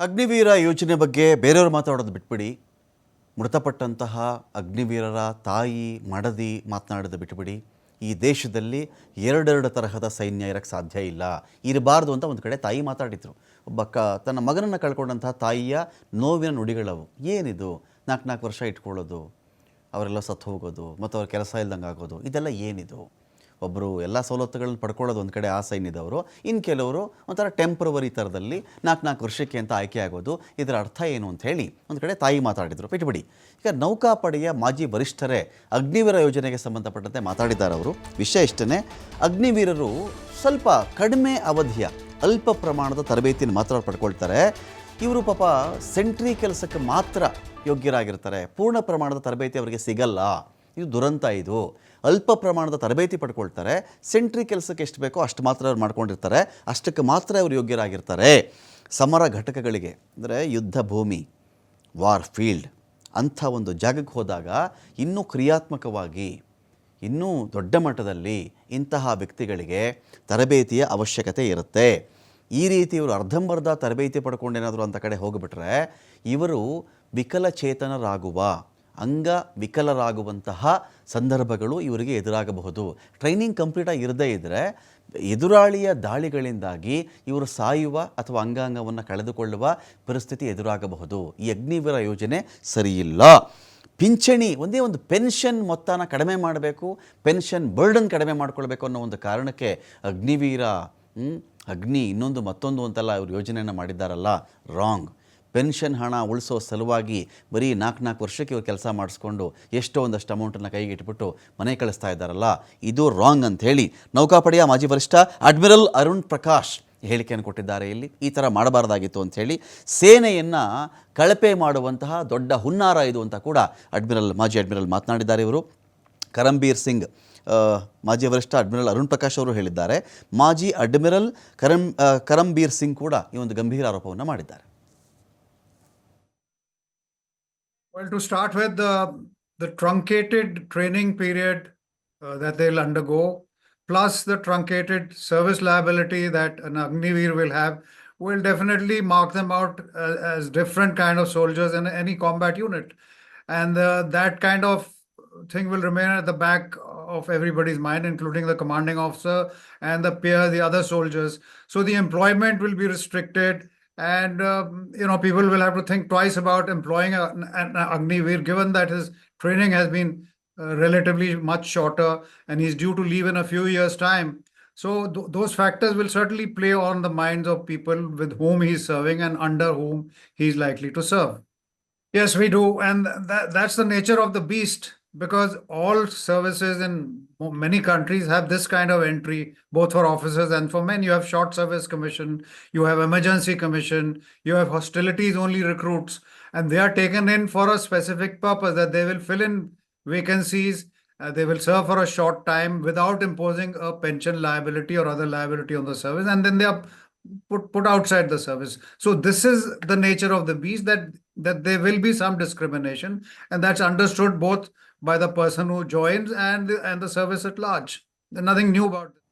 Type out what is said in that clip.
ಅಗ್ನಿವೀರ ಯೋಜನೆ ಬಗ್ಗೆ ಬೇರೆಯವರು ಮಾತಾಡೋದು ಬಿಟ್ಬಿಡಿ. ಮೃತಪಟ್ಟಂತಹ ಅಗ್ನಿವೀರರ ತಾಯಿ ಮಡದಿ ಮಾತನಾಡೋದು ಬಿಟ್ಬಿಡಿ. ಈ ದೇಶದಲ್ಲಿ ಎರಡೆರಡು ತರಹದ ಸೈನ್ಯ ಇರೋಕ್ಕೆ ಸಾಧ್ಯ ಇಲ್ಲ. ಇರಬಾರ್ದು ಅಂತ ಒಂದು ಕಡೆ ತಾಯಿ ಮಾತಾಡಿದರು. ಒಬ್ಬ ಕ, ತನ್ನ ಮಗನನ್ನು ಕಳ್ಕೊಂಡಂತಹ ತಾಯಿಯ ನೋವಿನ ನುಡಿಗಳವು. ಏನಿದು? ನಾಲ್ಕು ನಾಲ್ಕು ವರ್ಷ ಇಟ್ಕೊಳ್ಳೋದು, ಅವರೆಲ್ಲ ಸತ್ತು ಹೋಗೋದು ಮತ್ತು ಅವ್ರ ಕೆಲಸ ಇಲ್ದಂಗೆ ಆಗೋದು ಇದೆಲ್ಲ ಏನಿದು? ಒಬ್ಬರು ಎಲ್ಲ ಸವಲತ್ತುಗಳನ್ನ ಪಡ್ಕೊಳ್ಳೋದು ಒಂದು ಕಡೆ ಆ ಸೈನ್ಯದವರು ಇನ್ನು ಕೆಲವರು ಒಂಥರ ಟೆಂಪ್ರವರಿ ಥರದಲ್ಲಿ ನಾಲ್ಕು ನಾಲ್ಕು ವರ್ಷಕ್ಕೆ ಅಂತ ಆಯ್ಕೆ ಆಗೋದು. ಇದರ ಅರ್ಥ ಏನು ಅಂತ ಹೇಳಿ ಒಂದು ಕಡೆ ತಾಯಿ ಮಾತಾಡಿದರು. ಬಿಟ್ಬಿಡಿ ಈಗ ನೌಕಾಪಡೆಯ ಮಾಜಿ ವರಿಷ್ಠರೇ ಅಗ್ನಿವೀರ ಯೋಜನೆಗೆ ಸಂಬಂಧಪಟ್ಟಂತೆ ಮಾತಾಡಿದ್ದಾರೆ ಅವರು. ವಿಷಯ ಇಷ್ಟನೇ, ಅಗ್ನಿವೀರರು ಸ್ವಲ್ಪ ಕಡಿಮೆ ಅವಧಿಯ ಅಲ್ಪ ಪ್ರಮಾಣದ ತರಬೇತಿಯನ್ನು ಮಾತ್ರ ಪಡ್ಕೊಳ್ತಾರೆ. ಇವರು ಪಾಪ ಸೆಂಟ್ರಿ ಕೆಲಸಕ್ಕೆ ಮಾತ್ರ ಯೋಗ್ಯರಾಗಿರ್ತಾರೆ. ಪೂರ್ಣ ಪ್ರಮಾಣದ ತರಬೇತಿ ಅವರಿಗೆ ಸಿಗಲ್ಲ. ಇದು ದುರಂತ ಇದು. ಅಲ್ಪ ಪ್ರಮಾಣದ ತರಬೇತಿ ಪಡ್ಕೊಳ್ತಾರೆ. ಸೆಂಟ್ರಿ ಕೆಲಸಕ್ಕೆ ಎಷ್ಟು ಬೇಕೋ ಅಷ್ಟು ಮಾತ್ರ ಅವ್ರು ಮಾಡ್ಕೊಂಡಿರ್ತಾರೆ. ಅಷ್ಟಕ್ಕೆ ಮಾತ್ರ ಅವರು ಯೋಗ್ಯರಾಗಿರ್ತಾರೆ. ಸಮರ ಘಟಕಗಳಿಗೆ, ಅಂದರೆ ಯುದ್ಧ ಭೂಮಿ ವಾರ್ ಫೀಲ್ಡ್ ಅಂಥ ಒಂದು ಜಾಗಕ್ಕೆ ಹೋದಾಗ ಇನ್ನೂ ಕ್ರಿಯಾತ್ಮಕವಾಗಿ, ಇನ್ನೂ ದೊಡ್ಡ ಮಟ್ಟದಲ್ಲಿ ಇಂತಹ ವ್ಯಕ್ತಿಗಳಿಗೆ ತರಬೇತಿಯ ಅವಶ್ಯಕತೆ ಇರುತ್ತೆ. ಈ ರೀತಿ ಇವರು ಅರ್ಧಂಬರ್ಧ ತರಬೇತಿ ಪಡ್ಕೊಂಡೇನಾದರೂ ಅಂತ ಕಡೆ ಹೋಗಿಬಿಟ್ರೆ ಇವರು ವಿಕಲಚೇತನರಾಗುವ ಅಂಗ ವಿಕಲರಾಗುವಂತಹ ಸಂದರ್ಭಗಳು ಇವರಿಗೆ ಎದುರಾಗಬಹುದು. ಟ್ರೈನಿಂಗ್ ಕಂಪ್ಲೀಟಾಗಿ ಇರದೇ ಇದ್ದರೆ ಎದುರಾಳಿಯ ದಾಳಿಗಳಿಂದಾಗಿ ಇವರು ಸಾಯುವ ಅಥವಾ ಅಂಗಾಂಗವನ್ನು ಕಳೆದುಕೊಳ್ಳುವ ಪರಿಸ್ಥಿತಿ ಎದುರಾಗಬಹುದು. ಈ ಅಗ್ನಿವೀರ ಯೋಜನೆ ಸರಿಯಿಲ್ಲ. ಪಿಂಚಣಿ ಒಂದೇ ಒಂದು ಪೆನ್ಷನ್ ಮೊತ್ತನ ಕಡಿಮೆ ಮಾಡಬೇಕು, ಪೆನ್ಷನ್ ಬರ್ಡನ್ ಕಡಿಮೆ ಮಾಡಿಕೊಳ್ಬೇಕು ಅನ್ನೋ ಒಂದು ಕಾರಣಕ್ಕೆ ಅಗ್ನಿವೀರ ಅಗ್ನಿ ಇನ್ನೊಂದು ಮತ್ತೊಂದು ಅಂತೆಲ್ಲ ಇವರು ಯೋಜನೆಯನ್ನು ಮಾಡಿದ್ದಾರಲ್ಲ, ರಾಂಗ್. ಪೆನ್ಷನ್ ಹಣ ಉಳಿಸೋ ಸಲುವಾಗಿ ಬರೀ ನಾಲ್ಕು ನಾಲ್ಕು ವರ್ಷಕ್ಕೆ ಇವ್ರು ಕೆಲಸ ಮಾಡಿಸ್ಕೊಂಡು ಎಷ್ಟೋ ಒಂದಷ್ಟು ಅಮೌಂಟನ್ನು ಕೈಗೆ ಇಟ್ಬಿಟ್ಟು ಮನೆ ಕಳಿಸ್ತಾ ಇದ್ದಾರಲ್ಲ, ಇದು ರಾಂಗ್ ಅಂತ ಹೇಳಿ ನೌಕಾಪಡೆಯ ಮಾಜಿ ವರಿಷ್ಠ ಅಡ್ಮಿರಲ್ ಅರುಣ್ ಪ್ರಕಾಶ್ ಹೇಳಿಕೆಯನ್ನು ಕೊಟ್ಟಿದ್ದಾರೆ. ಇಲ್ಲಿ ಈ ಥರ ಮಾಡಬಾರ್ದಾಗಿತ್ತು ಅಂಥೇಳಿ ಸೇನೆಯನ್ನು ಕಳಪೆ ಮಾಡುವಂತಹ ದೊಡ್ಡ ಹುನ್ನಾರ ಇದು ಅಂತ ಕೂಡ ಅಡ್ಮಿರಲ್, ಮಾಜಿ ಅಡ್ಮಿರಲ್ ಮಾತನಾಡಿದ್ದಾರೆ ಇವರು. ಕರಂಬೀರ್ ಸಿಂಗ್ ಮಾಜಿ ವರಿಷ್ಠ ಅಡ್ಮಿರಲ್ ಅರುಣ್ ಪ್ರಕಾಶ್ ಅವರು ಹೇಳಿದ್ದಾರೆ. ಮಾಜಿ ಅಡ್ಮಿರಲ್ ಕರಂ ಕರಂಬೀರ್ ಸಿಂಗ್ ಕೂಡ ಈ ಒಂದು ಗಂಭೀರ ಆರೋಪವನ್ನು ಮಾಡಿದ್ದಾರೆ. Well, to start with, the, the truncated training period uh, that they'll undergo, plus the truncated service liability that an Agnivir will have, will definitely mark them out uh, as different kind of soldiers in any combat unit. And uh, that kind of thing will remain at the back of everybody's mind, including the commanding officer and the peer, the other soldiers. So the employment will be restricted and um, you know people will have to think twice about employing a, an Agnivir given that his training has been uh, relatively much shorter and he's due to leave in a few years time. So th- those factors will certainly play on the minds of people with whom he's serving and under whom he's likely to serve. Yes we do. And that, that's the nature of the beast because all services in many countries have this kind of entry both for officers and for men. You have short service commission you have emergency commission you have hostilities only recruits and they are taken in for a specific purpose that they will fill in vacancies uh, they will serve for a short time without imposing a pension liability or other liability on the service and then they are put put outside the service. So this is the nature of the beast that that there will be some discrimination and that's understood both by the person who joins and the, and the service at large. There's nothing new about it